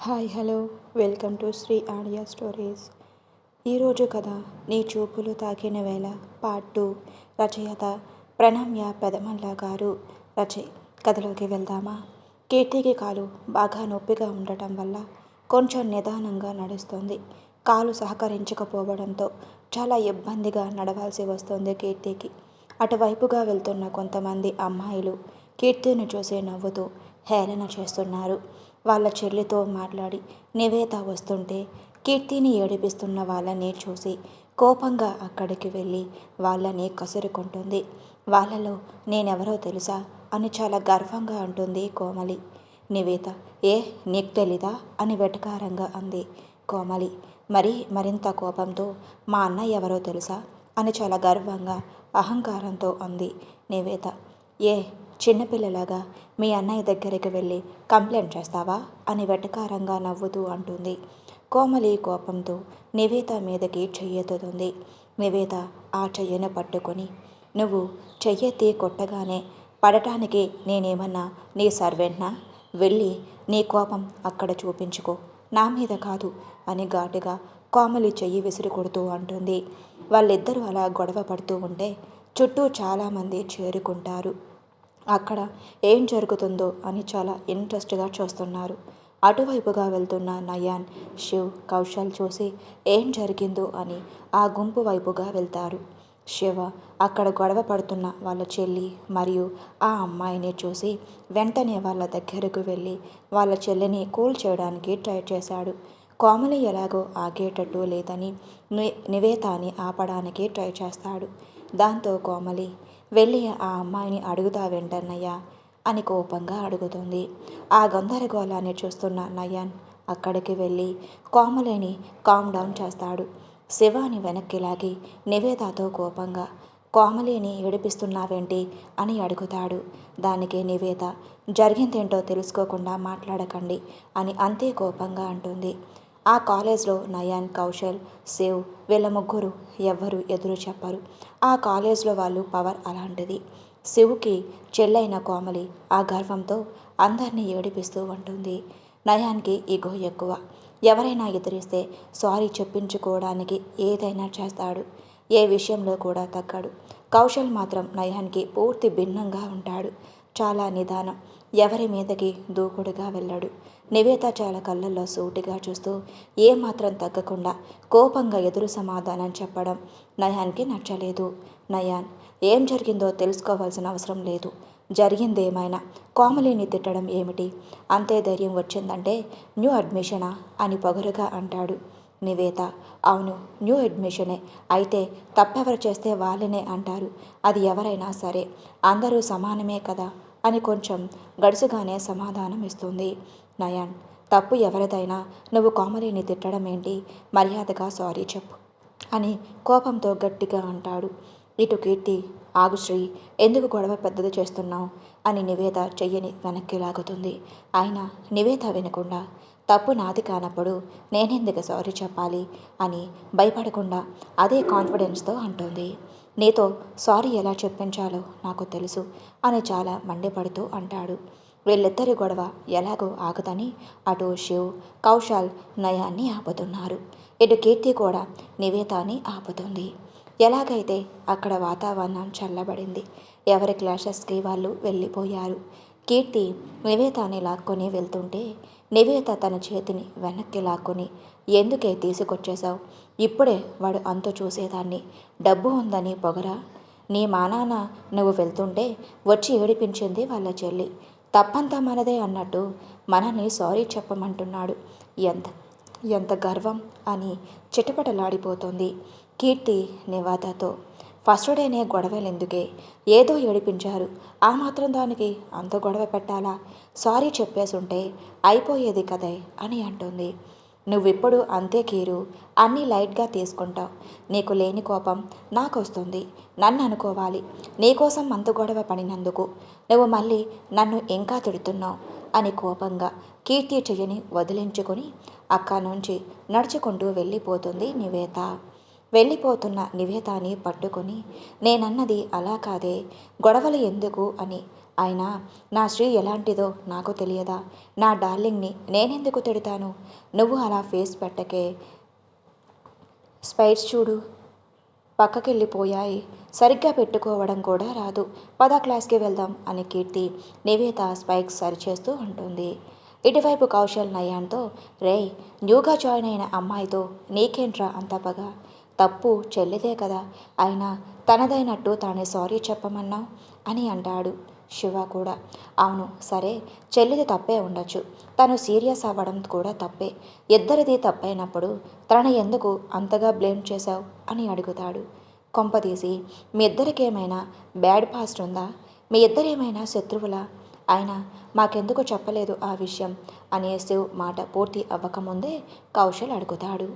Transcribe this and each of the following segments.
Hi hello. Welcome to Sri audio stories. ఈరోజు కథ నీ చూపులు తాకిన వేళ పార్ట్ టూ. రచయిత ప్రణమ్య పెదమల్ల గారు. రచయి కథలోకి వెళ్దామా? కీర్తికి కాలు బాగా నొప్పిగా ఉండటం వల్ల కొంచెం నిదానంగా నడుస్తుంది. కాలు సహకరించకపోవడంతో చాలా ఇబ్బందిగా నడవాల్సి వస్తుంది కీర్తికి. అటువైపుగా వెళ్తున్న కొంతమంది అమ్మాయిలు కీర్తిని చూసి నవ్వుతూ హేళన చేస్తున్నారు. వాళ్ళ చెల్లితో మాట్లాడి నివేత వస్తుంటే కీర్తిని ఏడిపిస్తున్న వాళ్ళని చూసి కోపంగా అక్కడికి వెళ్ళి వాళ్ళని కసురుకుంటుంది. వాళ్ళలో నేనెవరో తెలుసా? అని చాలా గర్వంగా అంటుంది కోమలి. నివేత ఏ నీకు తెలీదా? అని వెటకారంగా అంది కోమలి. మరి మరింత కోపంతో మా అన్న ఎవరో తెలుసా? అని చాలా గర్వంగా అహంకారంతో అంది నివేత. ఏ చిన్నపిల్లలాగా మీ అన్నయ్య దగ్గరికి వెళ్ళి కంప్లైంట్ చేస్తావా? అని వెటకారంగా నవ్వుతూ అంటుంది. కోమలి కోపంతో నివేత మీదకి చెయ్యెత్తుతుంది. నివేత ఆ చెయ్యను పట్టుకొని నువ్వు చెయ్యెత్తి కొట్టగానే పడటానికి నేనేమన్నా నీ సర్వెంట్నా? వెళ్ళి నీ కోపం అక్కడ చూపించుకో. నా మీద కాదు అని ఘాటుగా కోమలి చెయ్యి విసిరి కొడుతూ అంటుంది. వాళ్ళిద్దరూ అలా గొడవ పడుతూ ఉంటే చుట్టూ చాలామంది చేరుకుంటారు. అక్కడ ఏం జరుగుతుందో అని చాలా ఇంట్రెస్ట్గా చూస్తున్నారు. అటువైపుగా వెళ్తున్న నయాన్ శివ్ కౌశల్ చూసి ఏం జరిగిందో అని ఆ గుంపు వైపుగా వెళ్తారు. శివ అక్కడ గొడవ పడుతున్న వాళ్ళ చెల్లి మరియు ఆ అమ్మాయిని చూసి వెంటనే వాళ్ళ దగ్గరకు వెళ్ళి వాళ్ళ చెల్లిని కూల్ చేయడానికి ట్రై చేశాడు. కోమలి ఎలాగో ఆగేటట్టు లేదని నివేతాని ఆపడానికి ట్రై చేస్తాడు. దాంతో కోమలి వెళ్ళి ఆ అమ్మాయిని అడుగుతా వెంటన్నయ్యా అని కోపంగా అడుగుతుంది. ఆ గందరగోళాన్ని చూస్తున్న నయన్ అక్కడికి వెళ్ళి కోమలేని కామ్ డౌన్ చేస్తాడు. శివాని వెనక్కి లాగి నివేదాతో కోపంగా కోమలేని ఏడిపిస్తున్నావేంటి? అని అడుగుతాడు. దానికి నివేద జరిగిందేంటో తెలుసుకోకుండా మాట్లాడకండి అని అంతే కోపంగా అంటుంది. ఆ కాలేజ్లో నయాన్ కౌశల్ శివ్ వీళ్ళ ముగ్గురు ఎవ్వరు ఎదురు చెప్పరు. ఆ కాలేజ్లో వాళ్ళు పవర్ అలాంటిది. శివుకి చెల్లైన కోమలి ఆ గర్వంతో అందరినీ ఏడిపిస్తూ ఉంటుంది. నయాన్కి ఈగో ఎక్కువ. ఎవరైనా ఎదిరిస్తే సారీ చెప్పించుకోవడానికి ఏదైనా చేస్తాడు. ఏ విషయంలో కూడా తగ్గడు. కౌశల్ మాత్రం నయాన్కి పూర్తి భిన్నంగా ఉంటాడు. చాలా నిదానం. ఎవరి మీదకి దూకుడుగా వెళ్ళాడు. నివేత చాలా కళ్ళల్లో సూటిగా చూస్తూ ఏమాత్రం తగ్గకుండా కోపంగా ఎదురు సమాధానం చెప్పడం నయాన్కి నచ్చలేదు. నయాన్ ఏం జరిగిందో తెలుసుకోవాల్సిన అవసరం లేదు. జరిగిందేమైనా? కోమలిని తిట్టడం ఏమిటి? అంతే ధైర్యం వచ్చిందంటే న్యూ అడ్మిషనా? అని పొగరుగా అంటాడు నివేత. అవును న్యూ అడ్మిషనే. అయితే తప్పెవరు చేస్తే వాళ్ళనే అంటారు. అది ఎవరైనా సరే అందరూ సమానమే కదా? అని కొంచెం గడుసుగానే సమాధానం ఇస్తుంది. నయాన్ తప్పు ఎవరిదైనా? నువ్వు కోమలిని తిట్టడం ఏంటి? మర్యాదగా సారీ చెప్పు అని కోపంతో గట్టిగా అంటాడు. ఇటు కీర్తి ఆగుశ్రీ ఎందుకు గొడవ పెద్దది చేస్తున్నావు? అని నివేద చెయ్యని వెనక్కి లాగుతుంది. అయినా నివేద వినకుండా తప్పు నాది కానప్పుడు నేనెందుకు సారీ చెప్పాలి? అని భయపడకుండా అదే కాన్ఫిడెన్స్తో అంటుంది. నీతో సారీ ఎలా చెప్పించాలో నాకు తెలుసు అని చాలా మండిపడుతూ అంటాడు. వీళ్ళిద్దరి గొడవ ఎలాగో ఆగదని అటు శివ్ కౌశాల్ నయాన్ని ఆపుతున్నారు. ఇటు కీర్తి కూడా నివేతాన్ని ఆపుతుంది. ఎలాగైతే అక్కడ వాతావరణం చల్లబడింది ఎవరి క్లాసెస్కి వాళ్ళు వెళ్ళిపోయారు. కీర్తి నివేతాని లాక్కొని వెళ్తుంటే నివేత తన చేతిని వెనక్కి లాక్కొని ఎందుకే తీసుకొచ్చేశావు? ఇప్పుడే వాడు అంత చూసేదాన్ని. డబ్బు ఉందని పొగరా. నీ మానాన నువ్వు వెళ్తుంటే వచ్చి ఏడిపించింది వాళ్ళ చెల్లి. తప్పంతా మనదే అన్నట్టు మనని సారీ చెప్పమంటున్నాడు. ఎంత ఎంత గర్వం అని చిటపటలాడిపోతుంది కీర్తి నివాదతో ఫస్ట్ డేనే గొడవలెందుకే? ఏదో ఏడిపించారు. ఆ మాత్రం దానికి అంత గొడవ పెట్టాలా? సారీ చెప్పేసుంటే అయిపోయేది కదే అని అంటుంది. నువ్విప్పుడు అంతే కీరు అన్నీ లైట్గా తీసుకుంటావు. నీకు లేని కోపం నాకు వస్తుంది నన్ను అనుకోవాలి. నీకోసం అంత గొడవ పడినందుకు నువ్వు మళ్ళీ నన్ను ఇంకా తిడుతున్నావు అని కోపంగా కీర్తి చెయ్యని వదిలించుకొని అక్క నుంచి నడుచుకుంటూ వెళ్ళిపోతుంది నివేత. వెళ్ళిపోతున్న నివేతాని పట్టుకొని నేనన్నది అలా కాదే గొడవలు ఎందుకు అని. అయినా నా శ్రీ ఎలాంటిదో నాకు తెలియదా? నా డార్లింగ్ని నేనెందుకు తిడతాను? నువ్వు అలా ఫేస్ పెట్టకే. స్పైట్స్ చూడు. పక్కకెళ్ళిపోయాయి. సరిగ్గా పెట్టుకోవడం కూడా రాదు. పద క్లాస్కి వెళ్దాం అని కీర్తి నివేత స్పైక్స్ సరిచేస్తూ ఉంటుంది. ఇటువైపు కౌశల్ నయాన్తో రేయ్ న్యూగా జాయిన్ అయిన అమ్మాయితో నీకేంట్రా అంత పగ? తప్పు చెల్లిదే కదా. అయినా తనదైనట్టు తానే సారీ చెప్పమన్నావు? అని అంటాడు శివ కూడా. అవును సరే చెల్లిది తప్పే ఉండొచ్చు. తను సీరియస్ అవ్వడం కూడా తప్పే. ఇద్దరిది తప్పైనప్పుడు తనని ఎందుకు అంతగా బ్లేమ్ చేశావు? అని అడుగుతాడు. కొంపదీసి మీ ఇద్దరికేమైనా బ్యాడ్ పాస్ట్ ఉందా? మీ ఇద్దరేమైనా శత్రువులా? అయినా మాకెందుకు చెప్పలేదు ఆ విషయం అనే శివ్ మాట పూర్తి అవ్వకముందే కౌశల్ అడుగుతాడు.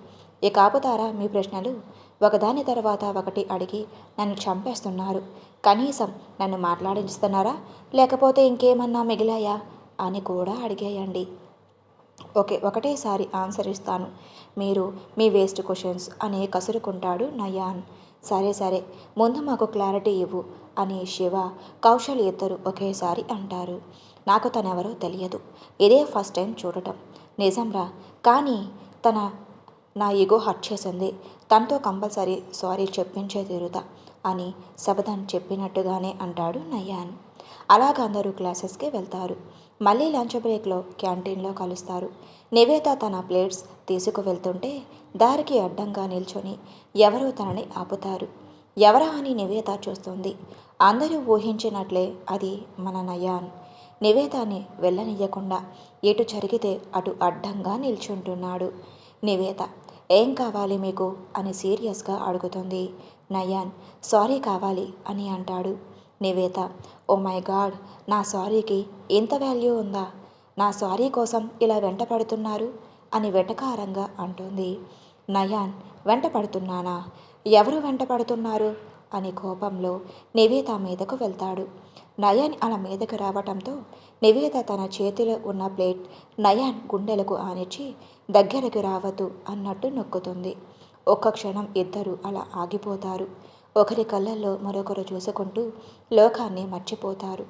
ఇక ఆపుతారా మీ ప్రశ్నలు? ఒకదాని తర్వాత ఒకటి అడిగి నన్ను చంపేస్తున్నారు. కనీసం నన్ను మాట్లాడిస్తున్నారా లేకపోతే ఇంకేమన్నా మిగిలాయా? అని కూడా అడిగేయండి. ఓకే ఒకటేసారి ఆన్సర్ ఇస్తాను. మీరు మీ వేస్ట్ క్వశ్చన్స్ అని కసురుకుంటాడు నయాన్. సరే సరే ముందు మాకు క్లారిటీ ఇవ్వు అని శివ కౌశల్ ఇద్దరు ఒకేసారి అంటారు. నాకు తనెవరో తెలియదు. ఇదే ఫస్ట్ టైం చూడటం. నిజంరా కానీ తన నా ఈగో హర్ట్ చేసింది. తనతో కంపల్సరీ సారీ చెప్పించే తీరుతా అని శబదన్ చెప్పినట్టుగానే అంటాడు నయాన్. అలాగ అందరూ క్లాసెస్కి వెళ్తారు. మళ్ళీ లంచ్ బ్రేక్లో క్యాంటీన్లో కలుస్తారు. నివేత తన ప్లేట్స్ తీసుకువెళ్తుంటే దారికి అడ్డంగా నిల్చొని ఎవరో తనని ఆపుతారు. ఎవరా అని నివేత చూస్తుంది. అందరూ ఊహించినట్లే అది మన నయాన్. నివేదాన్ని వెళ్ళనియ్యకుండా ఎటు జరిగితే అటు అడ్డంగా నిల్చుంటున్నాడు. నివేత ఏం కావాలి మీకు? అని సీరియస్గా అడుగుతుంది నయాన్. సారీ కావాలి అని అంటాడు. నివేత ఓ మై గాడ్ నా సారీకి ఇంత వాల్యూ ఉందా? నా సారీ కోసం ఇలా వెంట పడుతున్నారు? అని వెటకారంగా అంటుంది. నయాన్ వెంట పడుతున్నానా? ఎవరు వెంట పడుతున్నారు? అని కోపంలో నివేత మీదకు వెళ్తాడు. నయాన్ అలా మీదకు రావటంతో నివేత తన చేతిలో ఉన్న ప్లేట్ నయాన్ గుండెలకు ఆనిచ్చి దగ్గరకు రావద్దు అన్నట్టు నొక్కుతుంది. ఒక్క క్షణం ఇద్దరు అలా ఆగిపోతారు. ఒకరి కళ్ళల్లో మరొకరు చూసుకుంటూ లోకాన్ని మర్చిపోతారు.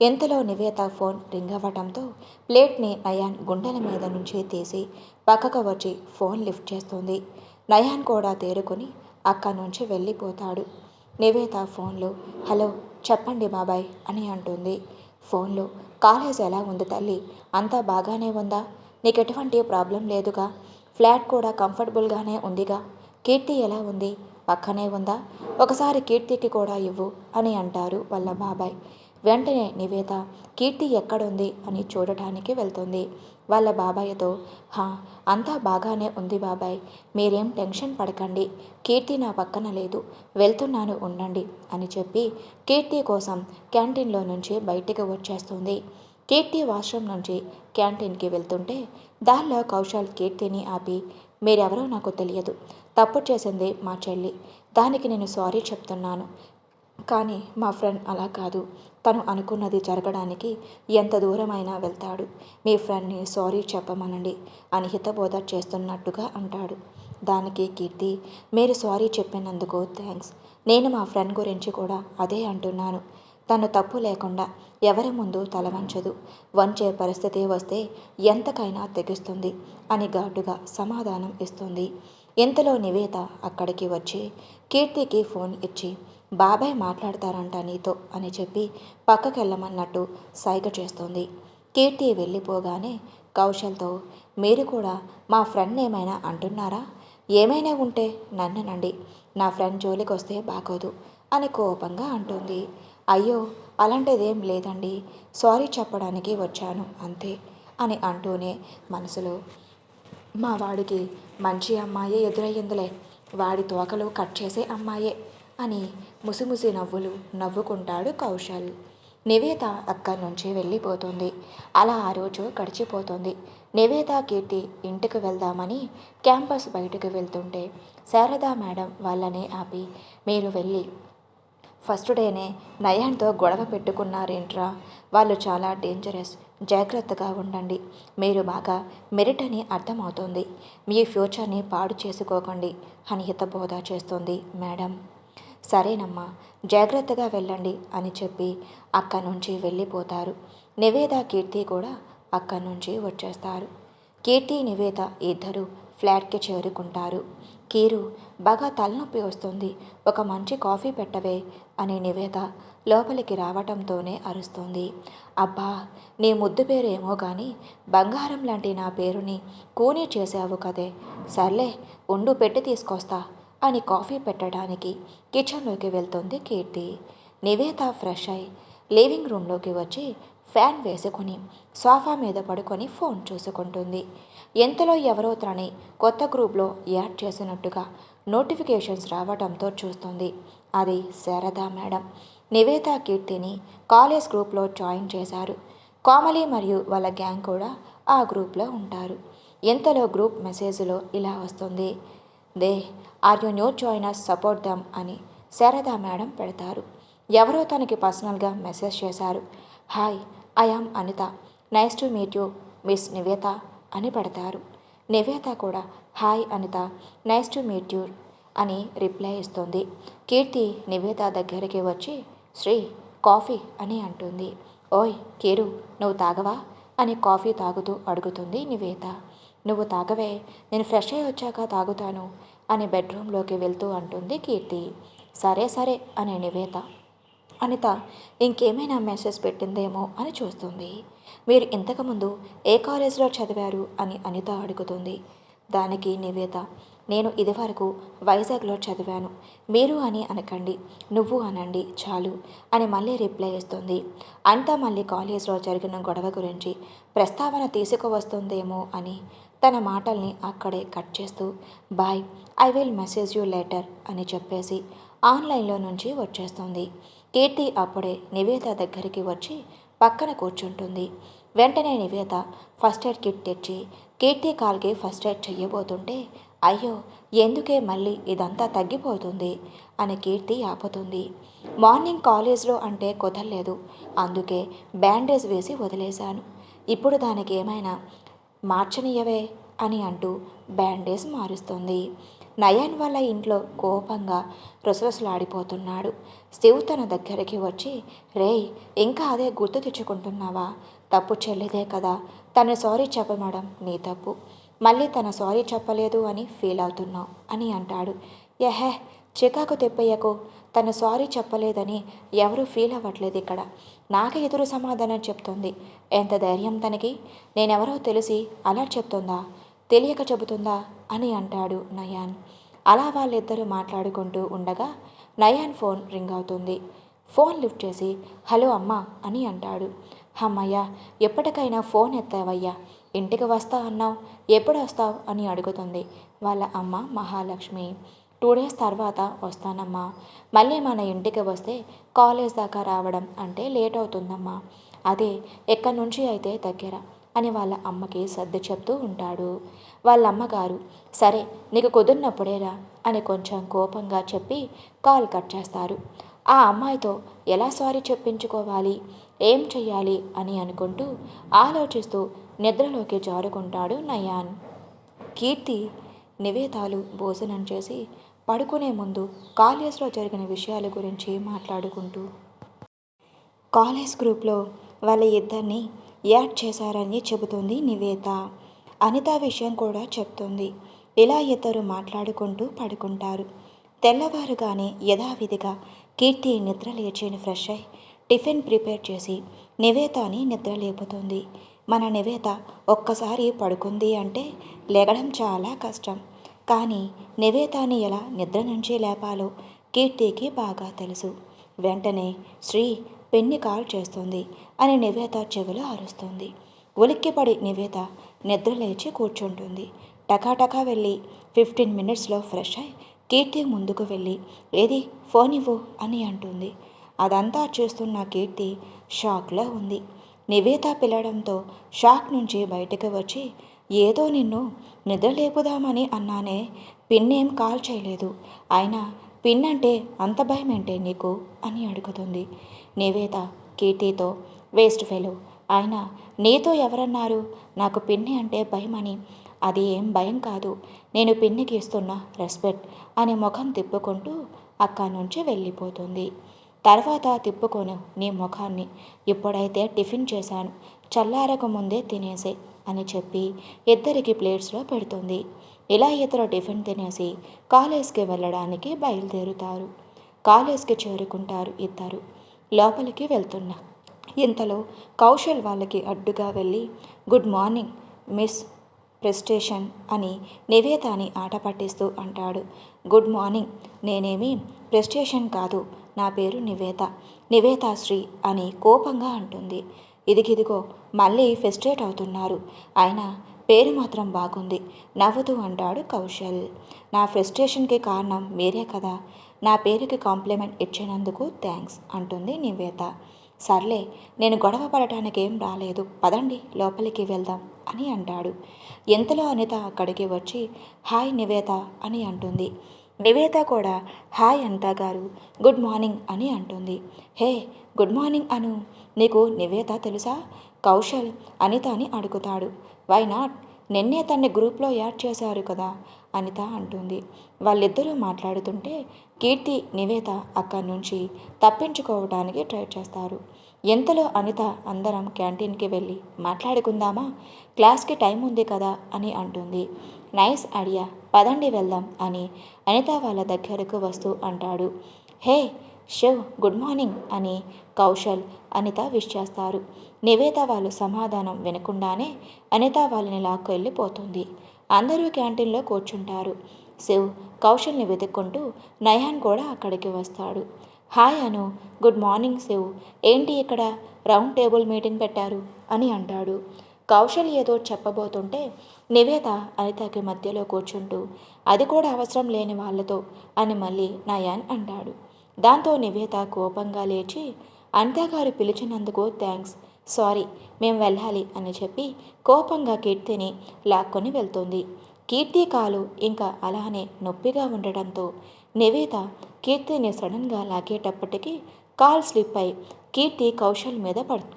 ఎంతలో నివేత ఫోన్ రింగ్ అవ్వటంతో ప్లేట్ని నయాన్ గుండెల మీద నుంచి తీసి పక్కకు వచ్చి ఫోన్ లిఫ్ట్ చేస్తుంది. నయాన్ కూడా తేరుకొని అక్కడి నుంచి వెళ్ళిపోతాడు. నివేత ఫోన్లో హలో చెప్పండి బాబాయ్ అని అంటుంది. ఫోన్లో కాలేజ్ ఎలా ఉంది తల్లి? అంతా బాగానే ఉందా? నీకు ఎటువంటి ప్రాబ్లం లేదుగా? ఫ్లాట్ కూడా కంఫర్టబుల్గానే ఉందిగా? కీర్తి ఎలా ఉంది? పక్కనే ఉందా? ఒకసారి కీర్తికి కూడా ఇవ్వు అని అంటారు వాళ్ళ బాబాయ్ వెంటనే నివేత కీర్తి ఎక్కడుంది అని చూడటానికి వెళ్తుంది. వాళ్ళ బాబాయ్తో హా అంతా బాగానే ఉంది బాబాయ్. మీరేం టెన్షన్ పడకండి. కీర్తి నా పక్కన లేదు. వెళ్తున్నాను ఉండండి అని చెప్పి కీర్తి కోసం క్యాంటీన్లో నుంచి బయటికి వచ్చేస్తుంది. కీర్తి వాష్రూమ్ నుంచి క్యాంటీన్కి వెళ్తుంటే దానిలో కౌశల్ కీర్తిని ఆపి మీరెవరో నాకు తెలియదు. తప్పు చేసింది మా చెల్లి. దానికి నేను సారీ చెప్తున్నాను. కానీ మా ఫ్రెండ్ అలా కాదు. తను అనుకున్నది జరగడానికి ఎంత దూరమైనా వెళ్తాడు. మీ ఫ్రెండ్ని సారీ చెప్పమనండి అని హితబోధ చేస్తున్నట్టుగా అంటాడు. దానికి కీర్తి మీరు సారీ చెప్పినందుకు థ్యాంక్స్. నేను మా ఫ్రెండ్ గురించి కూడా అదే అంటున్నాను. తను తప్పు లేకుండా ఎవరి ముందు తల వంచదు. వంచే పరిస్థితి వస్తే ఎంతకైనా తెగిస్తుంది అని ఘాటుగా సమాధానం ఇస్తుంది. ఇంతలో నివేత అక్కడికి వచ్చి కీర్తికి ఫోన్ ఇచ్చి బాబాయ్ మాట్లాడతారంట నీతో అని చెప్పి పక్కకెళ్ళమన్నట్టు సైగ చేస్తోంది. కీర్తి వెళ్ళిపోగానే కౌశల్తో మీరు కూడా మా ఫ్రెండ్ ఏమైనా అంటున్నారా? ఏమైనా ఉంటే నన్ననండి. నా ఫ్రెండ్ జోలికి వస్తే బాగోదు అని కోపంగా అంటుంది. అయ్యో అలాంటిదేం లేదండి. సారీ చెప్పడానికి వచ్చాను అంతే అని అంటూనే మనసులో మా వాడికి మంచి అమ్మాయే ఎదురయ్యిందిలే. వాడి తోకలు కట్ చేసే అమ్మాయే అని ముసిముసి నవ్వులు నవ్వుకుంటాడు కౌశల్. నివేత అక్కడి నుంచి వెళ్ళిపోతుంది. అలా ఆ రోజు గడిచిపోతుంది. నివేత కీర్తి ఇంటికి వెళ్దామని క్యాంపస్ బయటకు వెళ్తుంటే శారదా మేడం వాళ్ళని ఆపి మీరు వెళ్ళి ఫస్ట్ డేనే నయాన్తో గొడవ పెట్టుకున్నారేంట్రా? వాళ్ళు చాలా డేంజరస్ జాగ్రత్తగా ఉండండి. మీరు బాగా మెరిట్ అని అర్థమవుతుంది. మీ ఫ్యూచర్ని పాడు చేసుకోకండి అని హితబోధ చేస్తుంది మేడం. సరేనమ్మా జాగ్రత్తగా వెళ్ళండి అని చెప్పి అక్కడి నుంచి వెళ్ళిపోతారు. నివేద కీర్తి కూడా అక్కడి నుంచి వచ్చేస్తారు. కీర్తి నివేద ఇద్దరు ఫ్లాట్కి చేరుకుంటారు. కీరు బాగా తలనొప్పి వస్తుంది. ఒక మంచి కాఫీ పెట్టవే అని నివేద లోపలికి రావటంతోనే అరుస్తుంది. అబ్బా నీ ముద్దు పేరేమో కానీ బంగారం లాంటి నా పేరుని కూనీ చేసావు కదే. సర్లే ఉండు పెట్టి తీసుకొస్తా అని కాఫీ పెట్టడానికి కిచెన్లోకి వెళ్తుంది కీర్తి. నివేద ఫ్రెష్ అయి లివింగ్ రూమ్లోకి వచ్చి ఫ్యాన్ వేసుకుని సోఫా మీద పడుకొని ఫోన్ చూసుకుంటుంది. ఎంతలో ఎవరో తనని కొత్త గ్రూప్లో యాడ్ చేసినట్టుగా నోటిఫికేషన్స్ రావడంతో చూస్తుంది. అది శారదా మేడం. నివేత కీర్తిని కాలేజ్ గ్రూప్లో జాయిన్ చేశారు. కోమలి మరియు వాళ్ళ గ్యాంగ్ కూడా ఆ గ్రూప్లో ఉంటారు. ఎంతలో గ్రూప్ మెసేజ్లో ఇలా వస్తుంది. They are you new joiners support them అని శారదా మేడం పెడతారు. ఎవరో తనకి పర్సనల్గా మెసేజ్ చేశారు. Hi I am Anitha. Nice to meet you miss Nivetha అని పెడతారు. నివేత కూడా hi Anitha nice to meet you అని రిప్లై ఇస్తుంది. కీర్తి నివేత దగ్గరికి వచ్చి శ్రీ కాఫీ అని అంటుంది. ఓయ్ కీరు నువ్వు తాగవా? అని కాఫీ తాగుతూ అడుగుతుంది నివేత నువ్వు తాగవే నేను ఫ్రెష్ అయ్యి వచ్చాక తాగుతాను అని బెడ్రూమ్లోకి వెళ్తూ అంటుంది కీర్తి. సరే సరే అని నివేత అనిత ఇంకేమైనా మెసేజ్ పెట్టిందేమో అని చూస్తుంది. మీరు ఇంతకుముందు ఏ కాలేజీలో చదివారు? అని అనిత అడుగుతుంది. దానికి నివేత నేను ఇదివరకు వైజాగ్లో చదివాను. మీరు అని అనకండి నువ్వు అనండి చాలు అని మళ్ళీ రిప్లై ఇస్తుంది. అంతా మళ్ళీ కాలేజ్లో జరిగిన గొడవ గురించి ప్రస్తావన తీసుకువస్తుందేమో అని తన మాటల్ని అక్కడే కట్ చేస్తూ bye I will message you later అని చెప్పేసి ఆన్లైన్లో నుంచి వచ్చేస్తుంది. కీర్తి అప్పుడే నివేద దగ్గరికి వచ్చి పక్కన కూర్చుంటుంది. వెంటనే నివేద ఫస్ట్ ఎయిడ్ కిట్ తెచ్చి కీర్తి కాల్కి ఫస్ట్ ఎయిడ్ చెయ్యబోతుంటే అయ్యో ఎందుకే మళ్ళీ ఇదంతా తగ్గిపోతుంది? అని కీర్తి ఆపుతుంది. మార్నింగ్ కాలేజ్లో అంటే కుదరలేదు. అందుకే బ్యాండేజ్ వేసి వదిలేశాను. ఇప్పుడు దానికి ఏమైనా మార్చనీయవే? అని అంటూ బ్యాండేజ్ మారుస్తుంది. నయన్ వాళ్ళ ఇంట్లో కోపంగా రుసరుసలాడిపోతున్నాడు. శివ్ తన దగ్గరికి వచ్చి రేయ్ ఇంకా అదే గుర్తు తెచ్చుకుంటున్నావా? తప్పు చెల్లిదే కదా. తను సారీ చెప్పమడం నీ తప్పు. మళ్ళీ తన సారీ చెప్పలేదు అని ఫీల్ అవుతున్నావు అని అంటాడు. ఎహే చికాకు తెప్పయ్యకు తను సారీ చెప్పలేదని ఎవరు ఫీల్ అవ్వట్లేదు ఇక్కడ. నాకే ఎదురు సమాధానం చెప్తుంది. ఎంత ధైర్యం తనకి? నేనెవరో తెలిసి అలా చెప్తుందా? తెలియక చెబుతుందా? అని అంటాడు నయాన్. అలా వాళ్ళిద్దరూ మాట్లాడుకుంటూ ఉండగా నయాన్ ఫోన్ రింగ్ అవుతుంది. ఫోన్ లిఫ్ట్ చేసి హలో అమ్మా అని అంటాడు. అమ్మయ్యా ఎప్పటికైనా ఫోన్ ఎత్తావయ్యా. ఇంటికి వస్తా అన్నావు? ఎప్పుడు వస్తావు? అని అడుగుతుంది వాళ్ళ అమ్మ మహాలక్ష్మి. టూ డేస్ తర్వాత వస్తానమ్మా. మళ్ళీ మన ఇంటికి వస్తే కాలేజ్ దాకా రావడం అంటే లేట్ అవుతుందమ్మా. అదే ఎక్కడి నుంచి అయితే దగ్గర? అని వాళ్ళ అమ్మకి సర్ది చెప్తూ ఉంటాడు. వాళ్ళ అమ్మగారు సరే నీకు కుదిరినప్పుడేరా అని కొంచెం కోపంగా చెప్పి కాల్ కట్ చేస్తారు. ఆ అమ్మాయితో ఎలా సారీ చెప్పించుకోవాలి? ఏం చెయ్యాలి? అని అనుకుంటూ ఆలోచిస్తూ నిద్రలోకి జారుకుంటాడు నయాన్. కీర్తి నివేదాలు భోజనం చేసి పడుకునే ముందు కాలేజ్లో జరిగిన విషయాల గురించి మాట్లాడుకుంటూ కాలేజ్ గ్రూప్లో వాళ్ళ ఇద్దరిని యాడ్ చేశారని చెబుతుంది నివేత. అనిత విషయం కూడా చెప్తుంది. ఇలా ఇద్దరు మాట్లాడుకుంటూ పడుకుంటారు. తెల్లవారుగానే యథావిధిగా కీర్తి నిద్ర లేచిని ఫ్రెష్ అయి టిఫిన్ ప్రిపేర్ చేసి నివేతాని నిద్ర లేపుతుంది మన నివేత ఒక్కసారి పడుకుంది అంటే లేగడం చాలా కష్టం. కానీ నివేతాని ఎలా నిద్ర నుంచి లేపాలో కీర్తికి బాగా తెలుసు. వెంటనే శ్రీ పెన్ని కాల్ చేస్తుంది అని నివేత చెవిలో అరుస్తుంది. ఉలిక్కిపడి నివేత నిద్ర లేచి కూర్చుంటుంది. టకాటకా వెళ్ళి ఫిఫ్టీన్ మినిట్స్లో ఫ్రెష్ అయి కీర్తి ముందుకు వెళ్ళి ఏది ఫోన్ ఇవ్వు అని అంటుంది. అదంతా చూస్తున్న కీర్తి షాక్లో ఉంది. నివేత పిలవడంతో షాక్ నుంచి బయటకు వచ్చి ఏదో నిన్ను నిద్ర లేపుదామని అన్నానే పిన్నేం కాల్ చేయలేదు. అయినా పిన్ అంటే అంత భయం ఏంటే నీకు? అని అడుగుతుంది. నివేత కీర్తితో వేస్ట్ ఫెలో అయినా నీతో ఎవరన్నారు? నాకు పిన్ని అంటే భయం అని అది ఏం భయం కాదు. నేను పిన్నికి ఇస్తున్న రెస్పెక్ట్ అని ముఖం తిప్పుకుంటూ అక్కడి నుంచి వెళ్ళిపోతుంది. తర్వాత తిప్పుకొని నీ ముఖాన్ని ఇప్పుడైతే టిఫిన్ చేశాను చల్లారక ముందే తినేసే అని చెప్పి ఇద్దరికి ప్లేట్స్లో పెడుతుంది. ఇలా ఇతర టిఫిన్ తినేసి కాలేజ్కి వెళ్ళడానికి బయలుదేరుతారు. కాలేజ్కి చేరుకుంటారు ఇద్దరు. లోపలికి వెళ్తున్నా ఇంతలో కౌశల్ వాళ్ళకి అడ్డుగా వెళ్ళి గుడ్ మార్నింగ్ మిస్ ప్రెస్టేషన్ అని నివేదాని ఆట పట్టిస్తూ అంటాడు. గుడ్ మార్నింగ్ నేనేమి ప్రెస్టేషన్ కాదు నా పేరు నివేత. నివేతాశ్రీ అని కోపంగా అంటుంది. ఇదిగిదిగో మళ్ళీ ఫెస్ట్రేట్ అవుతున్నారు. ఆయన పేరు మాత్రం బాగుంది. నవ్వుతూ అంటాడు కౌశల్. నా ఫ్రస్ట్రేషన్కి కారణం మీరే కదా. నా పేరుకి కాంప్లిమెంట్ ఇచ్చినందుకు థ్యాంక్స్ అంటుంది నివేత. సర్లే నేను గొడవ పడటానికి ఏం రాలేదు. పదండి లోపలికి వెళ్దాం అని అంటాడు. ఎంతలో అనిత అక్కడికి వచ్చి హాయ్ నివేత అని అంటుంది. నివేత కూడా హాయ్ అనిత గారు గుడ్ మార్నింగ్ అని అంటుంది. హే గుడ్ మార్నింగ్ అను నీకు నివేత తెలుసా? కౌశల్ అనిత అని అడుగుతాడు. వై నాట్ నిన్నే తన్ని గ్రూప్లో యాడ్ చేశారు కదా. అనిత అంటుంది. వాళ్ళిద్దరూ మాట్లాడుతుంటే కీర్తి నివేత అక్కడి నుంచి తప్పించుకోవడానికి ట్రై చేస్తారు. ఎంతలో అనిత అందరం క్యాంటీన్కి వెళ్ళి మాట్లాడుకుందామా? క్లాస్కి టైం ఉంది కదా అని అంటుంది. నైస్ ఐడియా పదండి వెళ్దాం అని అనిత వాళ్ళ దగ్గరకు వస్తూ అంటాడు. హే శివ్ గుడ్ మార్నింగ్ అని కౌశల్ అనిత విష్ చేస్తారు. నివేత వాళ్ళు సమాధానం వినకుండానే అనిత వాళ్ళని లాక్కు వెళ్ళిపోతుంది అందరూ క్యాంటీన్లో కూర్చుంటారు. శివ్ కౌశల్ని వెతుక్కుంటూ నయాన్ కూడా అక్కడికి వస్తాడు. Hi Anu good morning Shiv. ఏంటి ఇక్కడ? రౌండ్ టేబుల్ మీటింగ్ పెట్టారు అని అంటాడు. కౌశల్ ఏదో చెప్పబోతుంటే నివేత అనితకి మధ్యలో కూర్చుంటూ అది కూడా అవసరం లేని వాళ్ళతో అని మళ్ళీ నయాన్ అంటాడు. దాంతో నివేత కోపంగా లేచి అనిత గారు పిలిచినందుకు థ్యాంక్స్ సారీ మేము వెళ్ళాలి అని చెప్పి కోపంగా కీర్తిని లాక్కొని వెళ్తుంది. కీర్తి కాలు ఇంకా అలానే నొప్పిగా ఉండడంతో నివేత కీర్తిని సడన్గా లాగేటప్పటికీ కాల్ స్లిప్ అయి కీర్తి కౌశల్ మీద పడుతుంది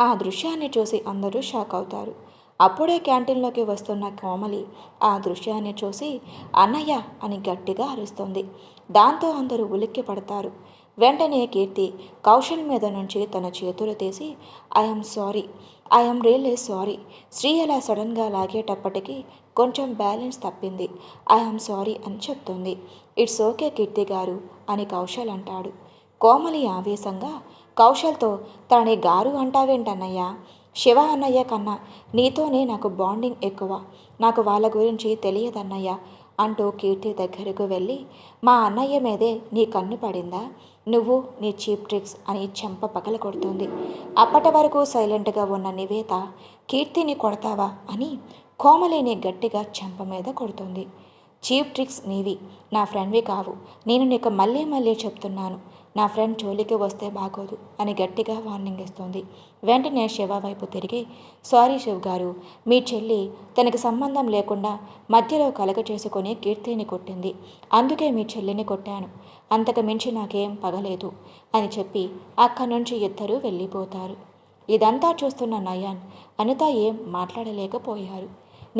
ఆ దృశ్యాన్ని చూసి అందరూ షాక్ అవుతారు. అప్పుడే క్యాంటీన్లోకి వస్తున్న కోమలి ఆ దృశ్యాన్ని చూసి అన్నయ్య అని గట్టిగా అరుస్తుంది. దాంతో అందరూ ఉలిక్కి పడతారు వెంటనే కీర్తి కౌశల్ మీద నుంచి తన చేతులు తీసి I'm sorry I'm really sorry. Sri అలా సడన్గా లాగేటప్పటికీ కొంచెం బ్యాలెన్స్ తప్పింది. ఐఎమ్ సారీ అని చెప్తుంది. ఇట్స్ ఓకే కీర్తి గారు అని కౌశల్ అంటాడు. కోమలి ఆవేశంగా కౌశల్తో తనని గారు అంటావేంటన్నయ్యా? శివ అన్నయ్య కన్నా నీతోనే నాకు బాండింగ్ ఎక్కువ. నాకు వాళ్ళ గురించి తెలియదన్నయ్య అంటూ కీర్తి దగ్గరకు వెళ్ళి మా అన్నయ్య మీదే నీ కన్ను పడిందా? నువ్వు నీ చీప్ ట్రిక్స్ అని చెంప పగల కొడుతుంది. అప్పటి వరకు సైలెంట్గా ఉన్న నివేత కీర్తిని కొడతావా అని కోమలేని గట్టిగా చెంప మీద కొడుతుంది. చీప్ ట్రిక్స్ నీవి. నా ఫ్రెండ్వి కావు. నేను నీకు మళ్ళీ మళ్ళీ చెప్తున్నాను. నా ఫ్రెండ్ జోలికి వస్తే బాగోదు అని గట్టిగా వార్నింగ్ ఇస్తుంది. వెంటనే శివ వైపు తిరిగి సారీ శివ్ గారు మీ చెల్లి తనకి సంబంధం లేకుండా మధ్యలో కలగ చేసుకుని కీర్తిని కొట్టింది. అందుకే మీ చెల్లిని కొట్టాను. అంతకు మించి నాకేం పగలేదు అని చెప్పి అక్కడి నుంచి ఇద్దరూ వెళ్ళిపోతారు. ఇదంతా చూస్తున్న నయాన్ అనిత ఏం మాట్లాడలేకపోయారు.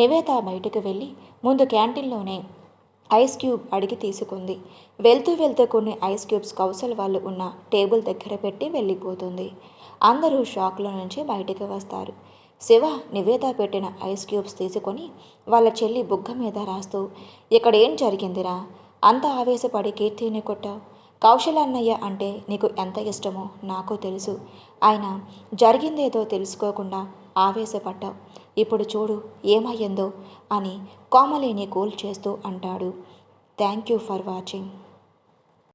నివేత బయటకు వెళ్ళి ముందు క్యాంటీన్లోనే ఐస్ క్యూబ్ అడిగి తీసుకుంది. వెళ్తూ వెళ్తూ కొన్ని ఐస్ క్యూబ్స్ కౌసల్ వాళ్ళు ఉన్న టేబుల్ దగ్గర పెట్టి వెళ్ళిపోతుంది. అందరూ షాక్లో నుంచి బయటికి వస్తారు. శివ నివేద పెట్టిన ఐస్ క్యూబ్స్ తీసుకొని వాళ్ళ చెల్లి బుగ్గ మీద రాస్తూ ఇక్కడ ఏం జరిగిందిరా? అంత ఆవేశపడి కీర్తిని కొట్టావు కౌశల్ అన్నయ్య అంటే నీకు ఎంత ఇష్టమో నాకు తెలుసు. ఆయన జరిగిందేదో తెలుసుకోకుండా ఆవేశపడ్డావు. ఇప్పుడు చూడు ఏమయ్యిందో అని కోమలిని కూల్ చేస్తూ అంటాడు. Thank you for watching.